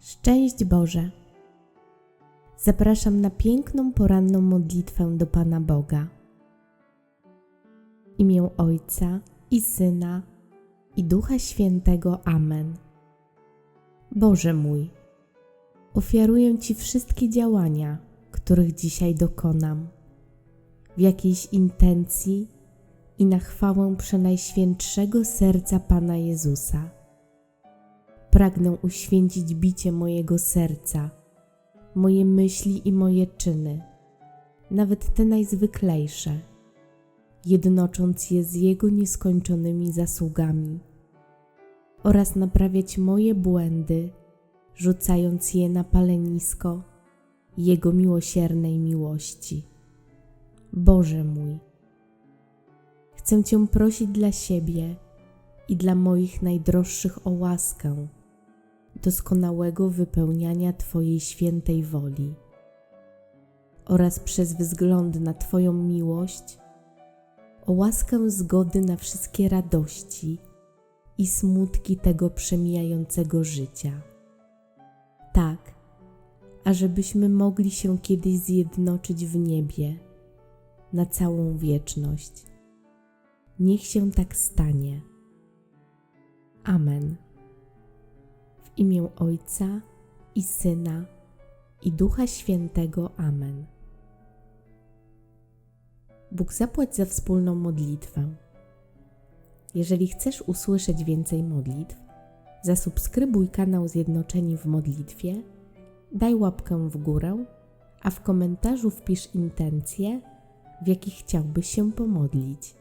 Szczęść Boże! Zapraszam na piękną poranną modlitwę do Pana Boga. W imię Ojca i Syna i Ducha Świętego. Amen. Boże mój, ofiaruję Ci wszystkie działania, których dzisiaj dokonam, w jakiejś intencji i na chwałę przenajświętszego serca Pana Jezusa. Pragnę uświęcić bicie mojego serca, moje myśli i moje czyny, nawet te najzwyklejsze, jednocząc je z Jego nieskończonymi zasługami, oraz naprawiać moje błędy, rzucając je na palenisko Jego miłosiernej miłości. Boże mój, chcę Cię prosić dla siebie i dla moich najdroższych o łaskę doskonałego wypełniania Twojej świętej woli oraz przez wzgląd na Twoją miłość o łaskę zgody na wszystkie radości i smutki tego przemijającego życia. Tak, ażebyśmy mogli się kiedyś zjednoczyć w niebie na całą wieczność. Niech się tak stanie. Amen. Imię Ojca i Syna i Ducha Świętego. Amen. Bóg zapłać za wspólną modlitwę. Jeżeli chcesz usłyszeć więcej modlitw, zasubskrybuj kanał Zjednoczeni w modlitwie, daj łapkę w górę, a w komentarzu wpisz intencje, w jakich chciałbyś się pomodlić.